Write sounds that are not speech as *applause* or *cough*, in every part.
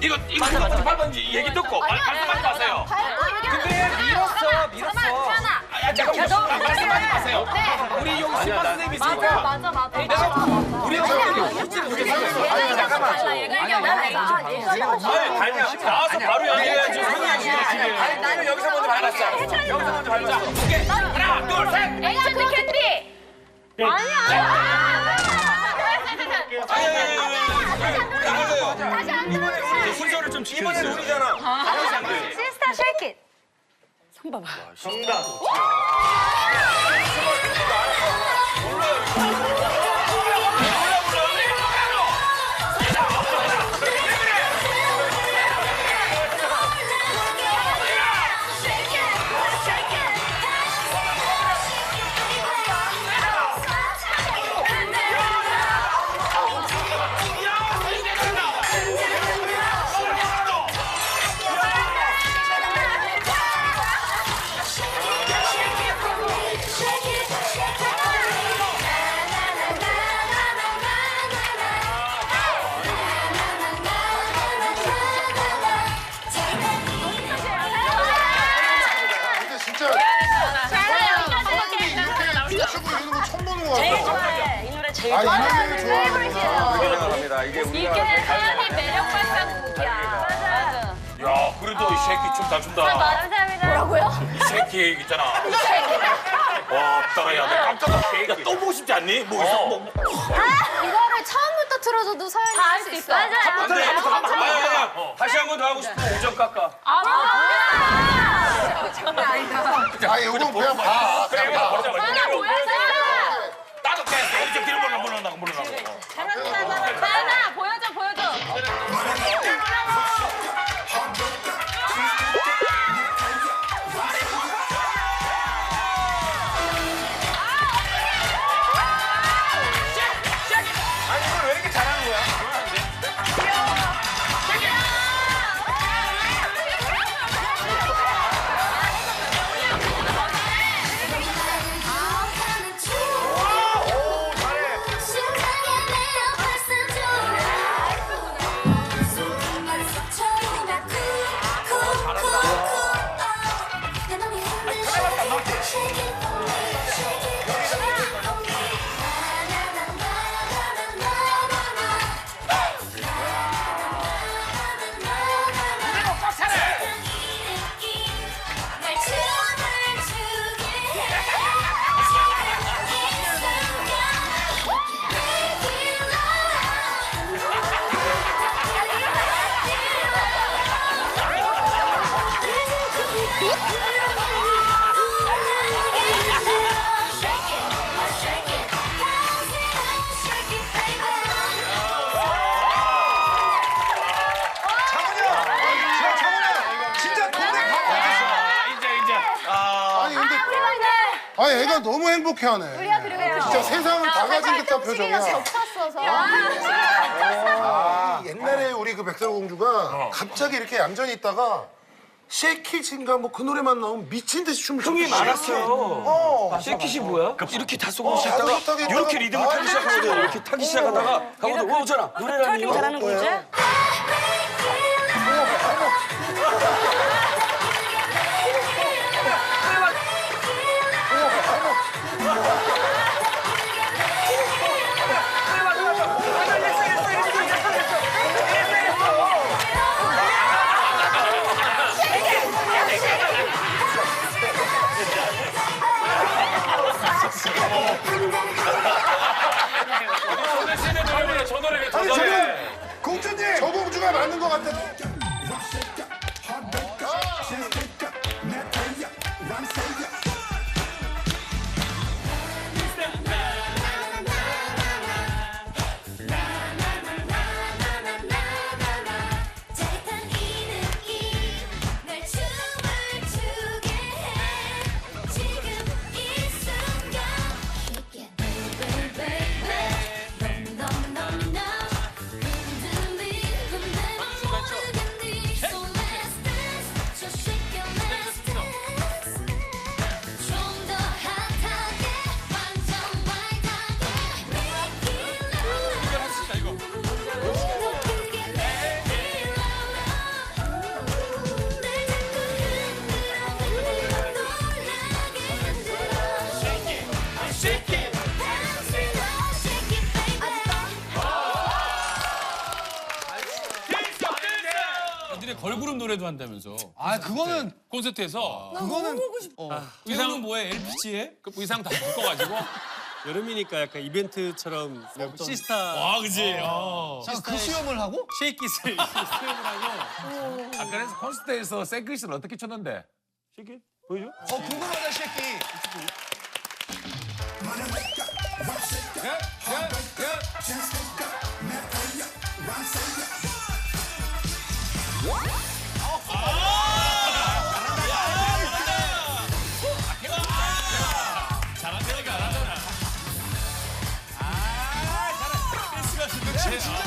이거 이거 누구부터 밟았는지 얘기 듣고 말- 말씀하지 마세요. 근데 밀었어, 밀었어. 아, 잠깐만 말씀하지 마세요. 우리 여기 신발 선생님이 있으니까 맞아 맞아. 내가 우리 생겼어. 아니, 잠깐만. 아니 아니야 나와서 바로 선생님 지금 아니, 나는 여기서 먼저 밟았어. 여기서 먼저 밟았어. 하나 둘셋 캔디 캔디. 다시 안 순서를 좀 이번엔 지켜주세요. 우리잖아. 시스타 쉐이킷. 근데 이 노래 제일 아, 이 좋아해. 노래 좋아하는구나. 감사합니다. 이게 우리가 이게 서연이 매력 발산 곡이야. 맞아. 야 그래도 이 새끼 춤다 춘다. 감사합니다. 뭐라고요? 이 새끼 있잖아. *laughs* 와 따라야 돼 깜짝 놀랐어. 또 보고 싶지 않니? 뭐 있어? 뭐, 뭐. 이거를 처음부터 틀어줘도 서연이 다할할수수 있어. 맞아요. 안 돼 한번 한번 한번 아니 다시 한 번 더 하고 싶으면 오점 깎아. 아, 이거 그냥 봐. 그냥 봐. 아니, 애가 너무 행복해하네. 진짜 세상을 다 가진 듯한 표정이야. 겹쳤어서. 아, 옛날에 우리 그 백설공주가 갑자기 이렇게 얌전히 있다가 쉐이키즈인가 뭐 그 노래만 나오면 미친 듯이 춤을 형이 췄어. 많았어요. 어. 쉐킷이 뭐야? 이렇게 다 쏘고 어, 따뜻하게 이렇게 리듬을 타기 아, 시작하거든. 이렇게 타기 시작하다가 어 오잖아. 노래라니. 잘하는 거지? 노래도 한다면서. 아 그거는 콘서트에서? 그거는 의상은 뭐해? LPG에? 그 의상 다 바꿔가지고? *laughs* 여름이니까 약간 이벤트처럼 시스타. 아 그지. 잠깐 그 수염을 하고? 쉐이킷을 *laughs* 수영을 하고. 아, 그래서 콘서트에서 생크리스는 어떻게 쳤는데? 쉐이킷 보여줘? 어 궁금하다 새끼 잘한다니까 안 하잖아. 진짜 잘 치잖아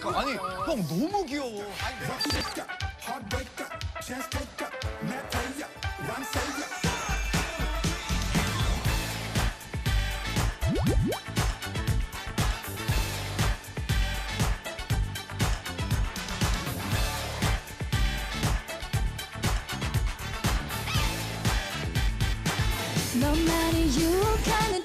그러니까. 아니 형 너무 귀여워. 너만을 유혹하는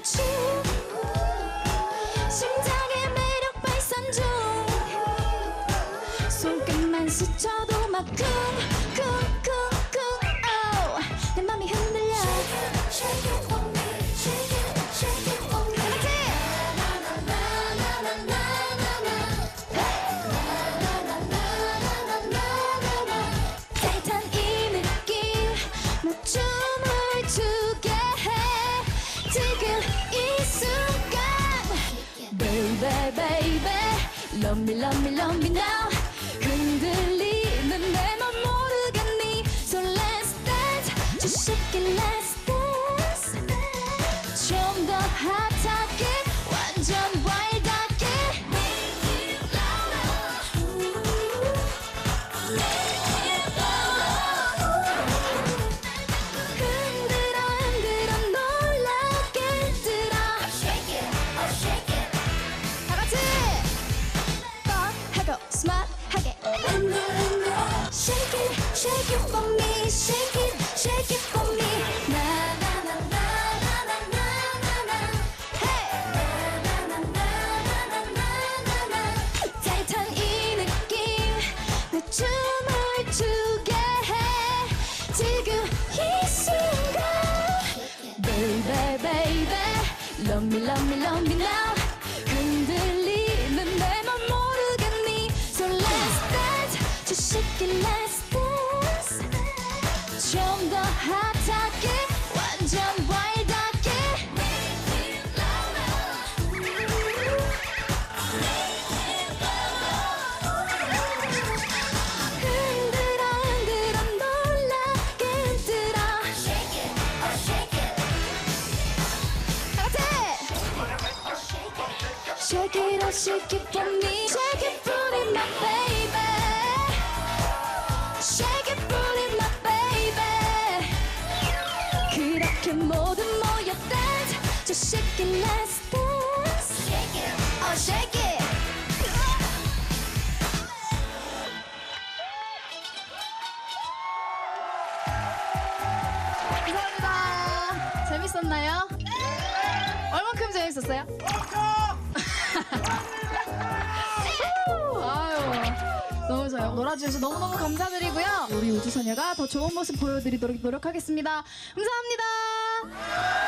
looking at me love me love me now 흔들리는 내맘 모르겠니 So let's dance Just let's Shake it for me Shake it it, my baby Shake it it, my baby 그렇게 모두 모여 dance Just shake it, let's dance Shake it, oh shake it 감사합니다. 재밌었나요? 얼만큼 재밌었어요? 놀아주셔서 너무너무 감사드리고요. 우리 우주소녀가 더 좋은 모습 보여드리도록 노력하겠습니다. 감사합니다.